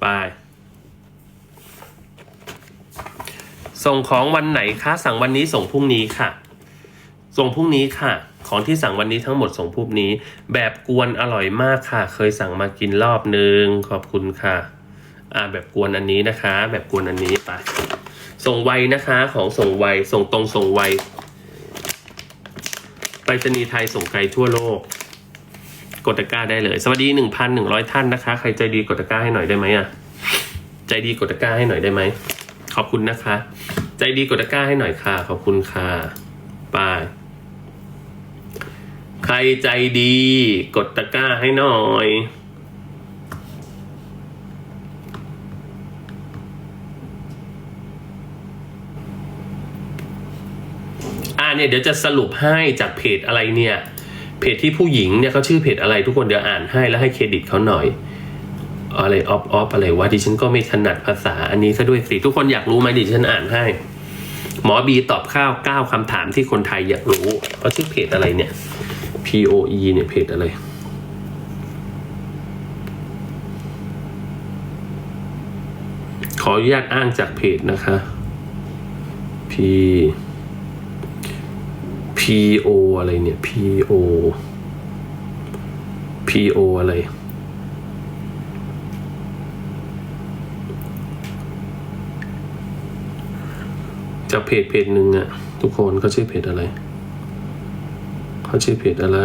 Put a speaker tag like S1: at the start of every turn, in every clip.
S1: ไป ส่งของวันไหนคะ สั่งวันนี้ส่งพรุ่งนี้ค่ะ ส่งพรุ่งนี้ค่ะ ของที่สั่งวันนี้ทั้งหมดส่งพรุ่งนี้ แบบกวนอร่อยมากค่ะ เคยสั่งมากินรอบนึง ขอบคุณค่ะ อ่าแบบกวนอันนี้นะคะ แบบกวนอันนี้ไป ส่งไวนะคะ ของส่งไว ส่งตรงส่งไวไปรษณีย์ไทยส่งไกลทั่วโลก กดตะกร้าได้เลย สวัสดีหนึ่งพันหนึ่งร้อยท่านนะคะ ใครใจดีกดตะกร้าให้หน่อยได้ไหมอะ ใจดีกดตะกร้าให้หน่อยได้ไหม ขอบคุณนะคะ ใจดีกดตะกร้าให้หน่อยค่ะ ขอบคุณค่ะไป้าใครใจดีกดตะกร้าให้หน่อยอ่าเนี่ยเดี๋ยวจะสรุปให้จากเพจอะไรเนี่ย เพจที่ผู้หญิงเนี่ยเขาชื่อเพจอะไรทุกคนเดี๋ยวอ่านให้แล้วให้เครดิตเขาหน่อยอะไรออฟออฟอะไรวะดิฉันก็ไม่ถนัดภาษาอันนี้ซะด้วยสิทุกคนอยากรู้ไหมดิฉันอ่านให้ หมอบีตอบข้าวเก้าคำถามที่คนไทยอยากรู้เขาชื่อเพจอะไรเนี่ย POE เนี่ยเพจอะไรขออนุญาตอ้างจากเพจนะคะ P P O อะไรเนี่ย P O P O อะไร จากเพจเพจหนึ่งอะทุกคนเขาชื่อเพจอะไรเขาชื่อเพจอะไร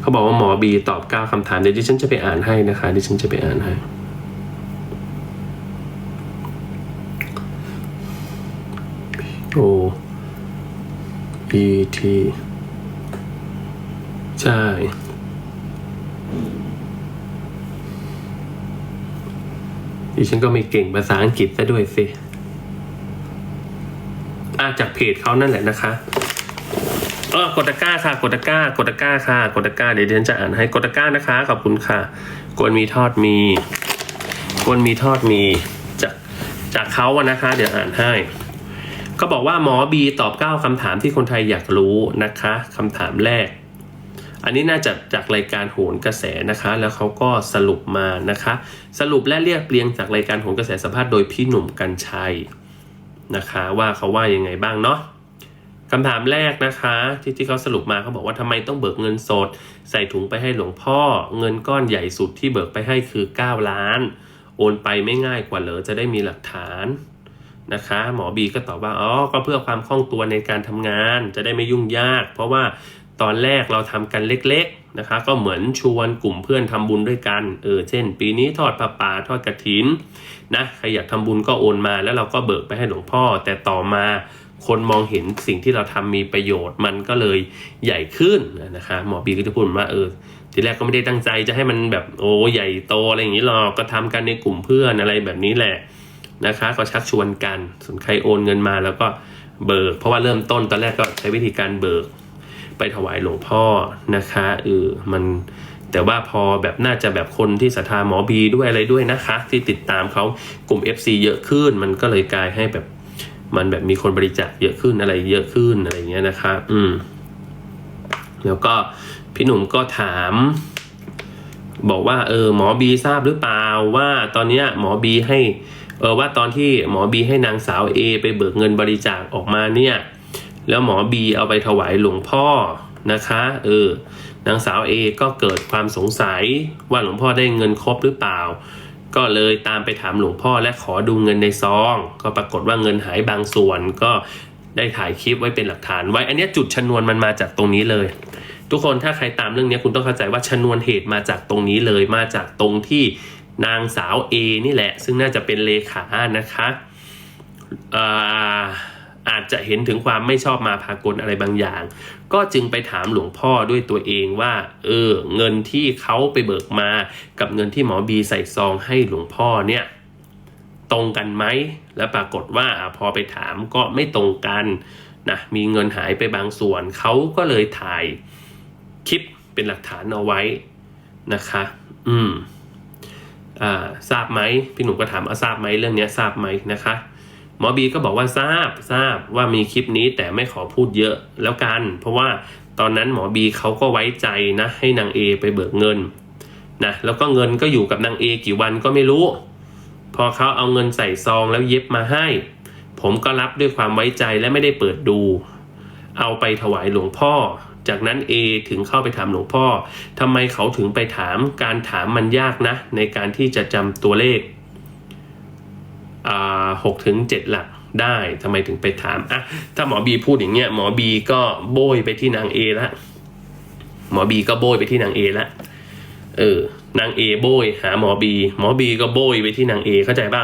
S1: เขาบอกว่าหมอบีตอบเก้าคำถามเดี๋ยวดิฉันจะไปอ่านให้นะคะดิฉันจะไปอ่านให้ O E T ใช่ ดิฉันก็ไม่เก่งภาษาอังกฤษซะด้วยสิอะจากเพจเขานั่นแหละนะคะเออกดตะก้าค่ะ กดตะก้ากดตะก้าค่ะ กดตะก้าเดี๋ยวดิฉันจะอ่านให้กดตะก้านะคะขอบคุณค่ะ กวนมีทอดมีกวนมีทอดมีจากจากเขาอะนะคะ เดี๋ยวอ่านให้ ก็บอกว่าหมอบีตอบเก้าคำถามที่คนไทยอยากรู้นะคะคำถามแรก อันนี้น่าจะจากรายการโหนกระแสนะคะ แล้วเขาก็สรุปมานะคะ สรุปและเรียบเรียงจากรายการโหนกระแสสัมภาษณ์โดยพี่หนุ่มกัญชัยนะคะว่าเขาว่ายังไงบ้างเนาะคำถามแรกนะคะ ที่ที่เขาสรุปมาเขาบอกว่าทำไมต้องเบิกเงินสด ใส่ถุงไปให้หลวงพ่อ เงินก้อนใหญ่สุดที่เบิกไปให้คือ 9 ล้าน โอนไปไม่ง่ายกว่าเหรอจะได้มีหลักฐาน นะคะ หมอบีก็ตอบว่าอ๋อก็เพื่อความคล่องตัวในการทำงาน จะได้ไม่ยุ่งยาก เพราะว่าตอนแรกเราทำกันเล็กๆนะคะ ก็เหมือนชวนกลุ่มเพื่อนทำบุญด้วยกันเออเช่น ปีนี้ทอดผ้าป่าทอดกระถินนะใครอยากทำบุญก็โอนมาแล้วเราก็เบิกไปให้หลวงพ่อ แต่ต่อมาคนมองเห็นสิ่งที่เราทำมีประโยชน์มันก็เลยใหญ่ขึ้นนะคะ หมอบีก็จะพูดว่าเออทีแรกก็ไม่ได้ตั้งใจจะให้มันแบบโอ้ใหญ่โตอะไรอย่างนี้หรอกก็ทำกันในกลุ่มเพื่อนอะไรแบบนี้แหละ นะคะ ก็ชักชวนกันส่วนใครโอนเงินมาแล้วก็เบิก เพราะว่าเริ่มต้นตอนแรกก็ใช้วิธีการเบิก ไปถวายหลวงพ่อนะคะเออมันแต่ว่าพอแบบน่าจะแบบคนที่ศรัทธาหมอบีด้วยอะไรด้วยนะคะ ที่ติดตามเขากลุ่ม FC เยอะขึ้น มันก็เลยกลายให้แบบมันแบบมีคนบริจาคเยอะขึ้นอะไรเยอะขึ้นอะไรเงี้ยนะคะ อืม แล้วก็พี่หนุ่มก็ถาม บอกว่า เออ หมอบีทราบหรือเปล่าว่าตอนเนี้ยหมอบีให้ เออว่าตอนที่หมอบีให้นางสาวเอไปเบิกเงินบริจาคออกมาเนี่ย แล้วหมอบีเอาไปถวายหลวงพ่อนะคะเออนางสาวเอก็เกิดความสงสัยว่าหลวงพ่อได้เงินครบหรือเปล่า ก็เลยตามไปถามหลวงพ่อและขอดูเงินในซอง ก็ปรากฏว่าเงินหายบางส่วนก็ได้ถ่ายคลิปไว้เป็นหลักฐานไว้ อันนี้จุดชนวนมันมาจากตรงนี้เลย ทุกคนถ้าใครตามเรื่องนี้คุณต้องเข้าใจว่าชนวนเหตุมาจากตรงนี้เลยมาจากตรงที่ นางสาวเอนี่แหละ ซึ่งน่าจะเป็นเลขานะคะอาอาจจะเห็นถึงความไม่ชอบมาพากลอะไรบางอย่าง ก็จึงไปถามหลวงพ่อด้วยตัวเองว่า เออ เงินที่เขาไปเบิกมา กับเงินที่หมอบีใส่ซองให้หลวงพ่อเนี่ย ตรงกันไหม แล้วปรากฏว่าพอไปถามก็ไม่ตรงกันนะมีเงินหายไปบางส่วน เขาก็เลยถ่ายคลิปเป็นหลักฐานเอาไว้นะคะ อืม ทราบไหมพี่หนุ่มก็ถามอาทราบไหมเรื่องนี้ทราบไหมนะคะหมอบีก็บอกว่าทราบทราบว่ามีคลิปนี้แต่ไม่ขอพูดเยอะแล้วกัน เพราะว่าตอนนั้นหมอบีเขาก็ไว้ใจนะ ให้นางเอไปเบิกเงินนะแล้วก็เงินก็อยู่กับนางเอกี่วันก็ไม่รู้ พอเขาเอาเงินใส่ซองแล้วเย็บมาให้ ผมก็รับด้วยความไว้ใจและไม่ได้เปิดดู เอาไปถวายหลวงพ่อ จากนั้นเอถึงเข้าไปถามหลวงพ่อทำไมเขาถึงไปถามการถามมันยากนะ ในการที่จะจำตัวเลขอ่าหกถึงเจ็ดหลักได้ทำไมถึงไปถามอะถ้าหมอบีพูดอย่างเงี้ยหมอบีก็โบยไปที่นางเอละหมอบีก็โบยไปที่นางเอละเออนางเอโบยหาหมอบีหมอบีก็โบยไปที่นางเอเข้าใจป่ะ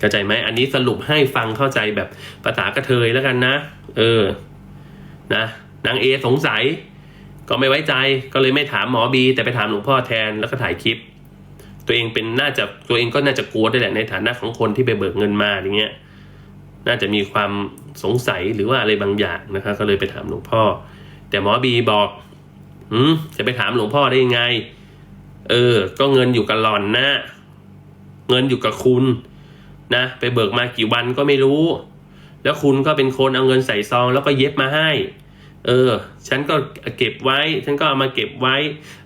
S1: เข้าใจไหมอันนี้สรุปให้ฟังเข้าใจแบบภาษากระเทยแล้วกันนะ เออนะ นางเอสงสัย ก็ไม่ไว้ใจก็เลยไม่ถามหมอบีแต่ไปถามหลวงพ่อแทนแล้วก็ถ่ายคลิป ตัวเองเป็นน่าจะตัวเองก็น่าจะกลัวด้วยแหละในฐานะของคนที่ไปเบิกเงินมาอย่างเงี้ยน่าจะมีความสงสัยหรือว่าอะไรบางอย่างนะครับก็เลยไปถามหลวงพ่อ แต่หมอบีบอกอืมจะไปถามหลวงพ่อได้ยังไง เออ ก็เงินอยู่กับหล่อนนะ เงินอยู่กับคุณนะไปเบิกมากี่วันก็ไม่รู้ แล้วคุณก็เป็นคนเอาเงินใส่ซองแล้วก็เย็บมาให้ เออ ฉันก็เก็บไว้ ฉันก็เอามาเก็บไว้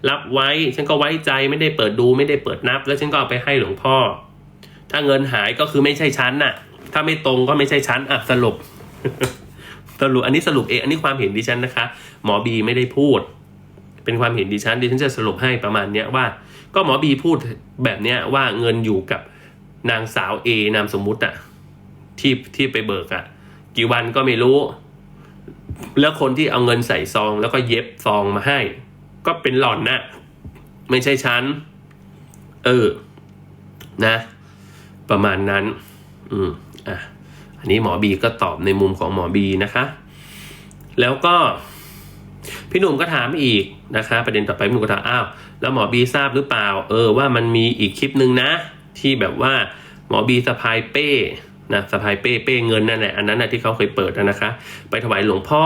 S1: รับไว้ ฉันก็ไว้ใจไม่ได้เปิดดูไม่ได้เปิดนับ แล้วฉันก็เอาไปให้หลวงพ่อ ถ้าเงินหายก็คือไม่ใช่ฉันน่ะ ถ้าไม่ตรงก็ไม่ใช่ฉันอะสรุป สรุปอันนี้สรุปเองอันนี้ความเห็นดิฉันนะคะ หมอบีไม่ได้พูด เป็นความเห็นดิฉันดิฉันจะสรุปให้ประมาณเนี้ยว่า ก็หมอบีพูดแบบเนี้ยว่าเงินอยู่กับนางสาวเอนามสมมุติอะที่ที่ไปเบิกอะกี่วันก็ไม่รู้ แล้วคนที่เอาเงินใส่ซอง แล้วก็เย็บซองมาให้ ก็เป็นหล่อนนะไม่ใช่ฉัน เออ นะ ประมาณนั้น อืม อะ อันนี้หมอบีก็ตอบในมุมของหมอบีนะคะ แล้วก็ พี่หนุ่มก็ถามอีกนะคะ ประเด็นต่อไปพี่หนุ่มก็ถามอ้าว แล้วหมอบีทราบหรือเปล่า เออ ว่ามันมีอีกคลิปหนึ่งนะ ที่แบบว่า หมอบีสะพายเป้ นะสะพายเป้เป้เงินนั่นแหละอันนั้นนะที่เขาเคยเปิดนะนะคะ ไปถวายหลวงพ่อ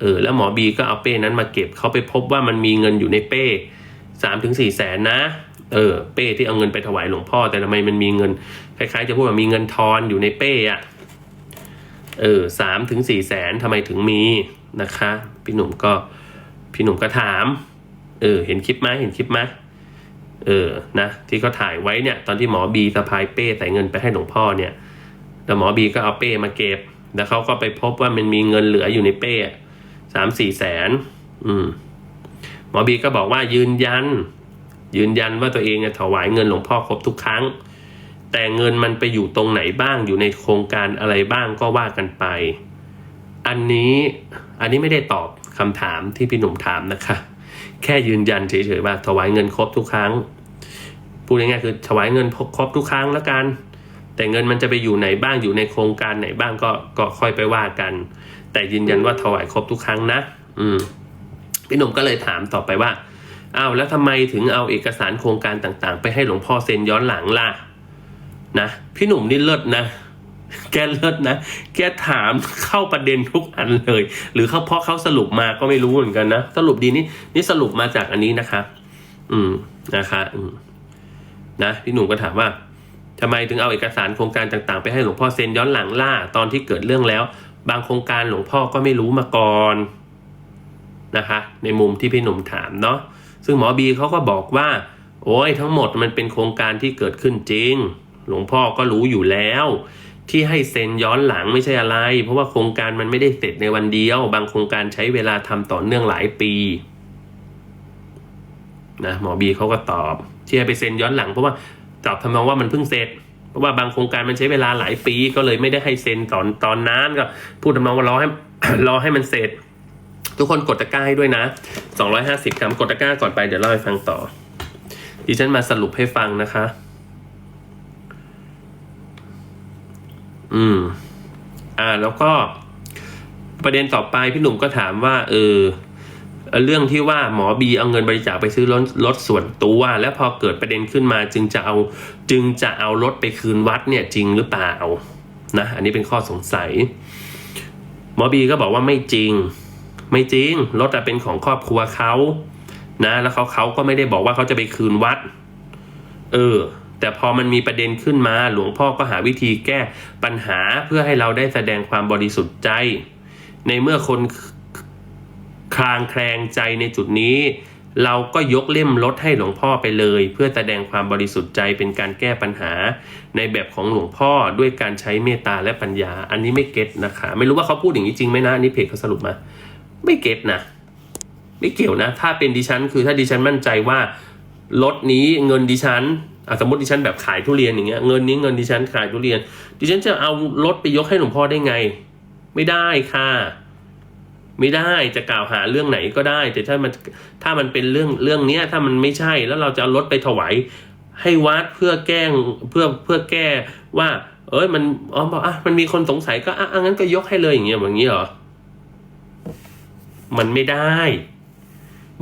S1: เออแล้วหมอบีก็เอาเป้นั้นมาเก็บเขาไปพบว่ามันมีเงินอยู่ในเป้สามถึงสี่แสนนะเออเป้ที่เอาเงินไปถวายหลวงพ่อ แต่ทำไมมันมีเงินคล้ายๆ จะพูดว่ามีเงินทอนอยู่ในเป้อะเออสามถึงสี่แสนทำไมถึงมีนะคะ พี่หนุ่มก็พี่หนุ่มก็ถาม เออ เห็นคลิปไหมเห็นคลิปไหมเออนะที่เขาถ่ายไว้เนี่ย ตอนที่หมอบีสะพายเป้ใส่เงินไปให้หลวงพ่อเนี่ย แล้วหมอบีก็เอาเป้มาเก็บ แล้วเขาก็ไปพบว่ามันมีเงินเหลืออยู่ในเป้สามสี่แสน อืม หมอบีก็บอกว่ายืนยัน ยืนยันว่าตัวเองถวายเงินหลวงพ่อครบทุกครั้ง แต่เงินมันไปอยู่ตรงไหนบ้างอยู่ในโครงการอะไรบ้างก็ว่ากันไป อันนี้อันนี้ไม่ได้ตอบคำถามที่พี่หนุ่มถามนะคะ แค่ยืนยันเฉยๆว่าถวายเงินครบทุกครั้งพูดง่ายๆคือถวายเงินครบทุกครั้งแล้วกัน แต่เงินมันจะไปอยู่ไหนบ้างอยู่ในโครงการไหนบ้างก็ก็ค่อยไปว่ากัน แต่ยืนยันว่าถวายครบทุกครั้งนะ อืมพี่หนุ่มก็เลยถามต่อไปว่าอ้าวแล้วทำไมถึงเอาเอกสารโครงการต่างๆ ไปให้หลวงพ่อเซ็นย้อนหลังล่ะนะพี่หนุ่มนี่เลิศนะ แกเลิศนะ แกถามเข้าประเด็นทุกอันเลย หรือเขาเพราะเขาสรุปมาก็ไม่รู้เหมือนกันนะสรุปดีนี่นี่สรุปมาจากอันนี้นะคะ อืมนะคะ อืมนะพี่หนุ่มก็ถามว่า ทำไมถึงเอาเอกสารโครงการต่างๆ ไปให้หลวงพ่อเซ็นย้อนหลังล่าตอนที่เกิดเรื่องแล้ว บางโครงการหลวงพ่อก็ไม่รู้มาก่อนนะคะ ในมุมที่พี่หนุ่มถามเนาะซึ่งหมอบีเขาก็บอกว่า โอ้ยทั้งหมดมันเป็นโครงการที่เกิดขึ้นจริง หลวงพ่อก็รู้อยู่แล้ว ที่ให้เซ็นย้อนหลังไม่ใช่อะไร เพราะว่าโครงการมันไม่ได้เสร็จในวันเดียว บางโครงการใช้เวลาทำต่อเนื่องหลายปีนะหมอบีเขาก็ตอบที่ให้ไปเซ็นย้อนหลังเพราะว่า ตอบทำนองว่ามันเพิ่งเสร็จเพราะว่าบางโครงการมันใช้เวลาหลายปีก็เลยไม่ได้ให้เซ็นตอนตอนนั้นก็พูดทำนองว่ารอให้รอให้มันเสร็จ ทุกคนกดตะกร้าให้ด้วยนะ 250คำกดตะกร้าก่อนไปเดี๋ยวเล่าให้ฟังต่อดิฉันมาสรุปให้ฟังนะคะ อืม อ่า แล้วก็ประเด็นต่อไปพี่หนุ่มก็ถามว่า เออ เรื่องที่ว่าหมอบีเอาเงินบริจาคไปซื้อรถรถส่วนตัวแล้วพอเกิดประเด็นขึ้นมาจึงจะเอาจึงจะเอารถไปคืนวัดเนี่ยจริงหรือเปล่านะอันนี้เป็นข้อสงสัย หมอบีก็บอกว่าไม่จริง ไม่จริงรถอะเป็นของครอบครัวเขานะแล้วเขาเขาก็ไม่ได้บอกว่าเขาจะไปคืนวัด เออ แต่พอมันมีประเด็นขึ้นมา หลวงพ่อก็หาวิธีแก้ปัญหาเพื่อให้เราได้แสดงความบริสุทธิ์ใจ ในเมื่อคน ลางแคลงใจในจุดนี้ เราก็ยกเล่มลดให้หลวงพ่อไปเลย เพื่อแสดงความบริสุทธิ์ใจเป็นการแก้ปัญหา ในแบบของหลวงพ่อด้วยการใช้เมตตาและปัญญา อันนี้ไม่เก็ตนะคะ ไม่รู้ว่าเขาพูดอย่างนี้จริงไหมนะอันนี้เพจเขาสรุปมา ไม่เก็ตนะไม่เกี่ยวนะ ถ้าเป็นดิฉันคือถ้าดิฉันมั่นใจว่ารถนี้เงินดิฉันสมมติดิฉันแบบขายทุเรียนอย่างเงี้ยเงินนี้เงินดิฉันขายทุเรียน ดิฉันจะเอารถไปยกให้หลวงพ่อได้ไง ไม่ได้ค่ะ ไม่ได้จะกล่าวหาเรื่องไหนก็ได้ แต่ถ้ามันถ้ามันเป็นเรื่องเรื่องเนี้ยถ้ามันไม่ใช่แล้วเราจะเอารถไปถวายให้วัดเพื่อแก้งเพื่อเพื่อแก้ว่า เอ้ยมันอ๋อบอกอะมันมีคนสงสัยก็อะงั้นก็ยกให้เลยอย่างเงี้ยอย่างงี้เหรอมันไม่ได้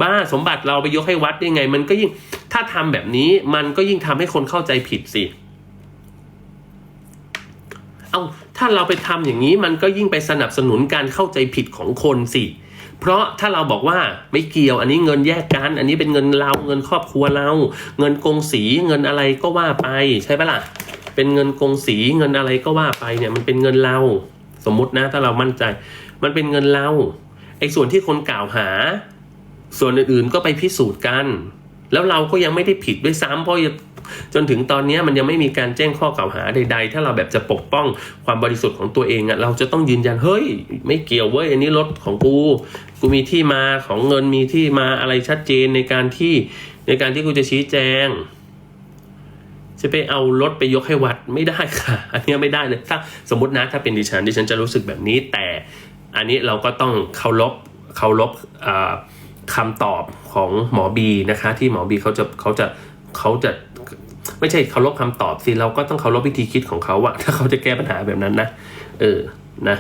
S1: บ้าสมบัติเราไปยกให้วัดได้ไง มันก็ยิ่งถ้าทำแบบนี้มันก็ยิ่งทำให้คนเข้าใจผิดสิ เอา ถ้าเราไปทำอย่างนี้มันก็ยิ่งไปสนับสนุนการเข้าใจผิดของคนสิ เพราะถ้าเราบอกว่าไม่เกี่ยว อันนี้เงินแยกกัน อันนี้เป็นเงินเราเงินครอบครัวเรา เงินกงสีเงินอะไรก็ว่าไปใช่ปะล่ะ เป็นเงินกงสีเงินอะไรก็ว่าไปเนี่ยมันเป็นเงินเรา สมมุตินะ ถ้าเรามั่นใจ มันเป็นเงินเราไอ้ส่วนที่คนกล่าวหา ส่วนอื่นๆก็ไปพิสูจน์กัน แล้วเราก็ยังไม่ได้ผิดด้วยซ้ำเพราะ จนถึงตอนนี้มันยังไม่มีการแจ้งข้อกล่าวหาใด ๆ ถ้าเราแบบจะปกป้องความบริสุทธิ์ของตัวเองอะเราจะต้องยืนยันเฮ้ย ไม่เกี่ยวเว้ยอันนี้รถของกู กูมีที่มาของเงินมีที่มาอะไรชัดเจนในการที่ในการที่กูจะชี้แจงจะไปเอารถไปยกให้วัดไม่ได้ค่ะ อันนี้ไม่ได้เลยถ้าสมมตินะถ้าเป็นดิฉันดิฉันจะรู้สึกแบบนี้แต่อันนี้เราก็ต้องเคารพเคารพคำตอบของหมอบีนะคะ ที่หมอบีเขาจะเขาจะเขาจะ ไม่ใช่เคารพคำตอบสิเราก็ต้องเคารพวิธีคิดของเขาอะถ้าเขาจะแก้ปัญหาแบบนั้นนะ เออนะ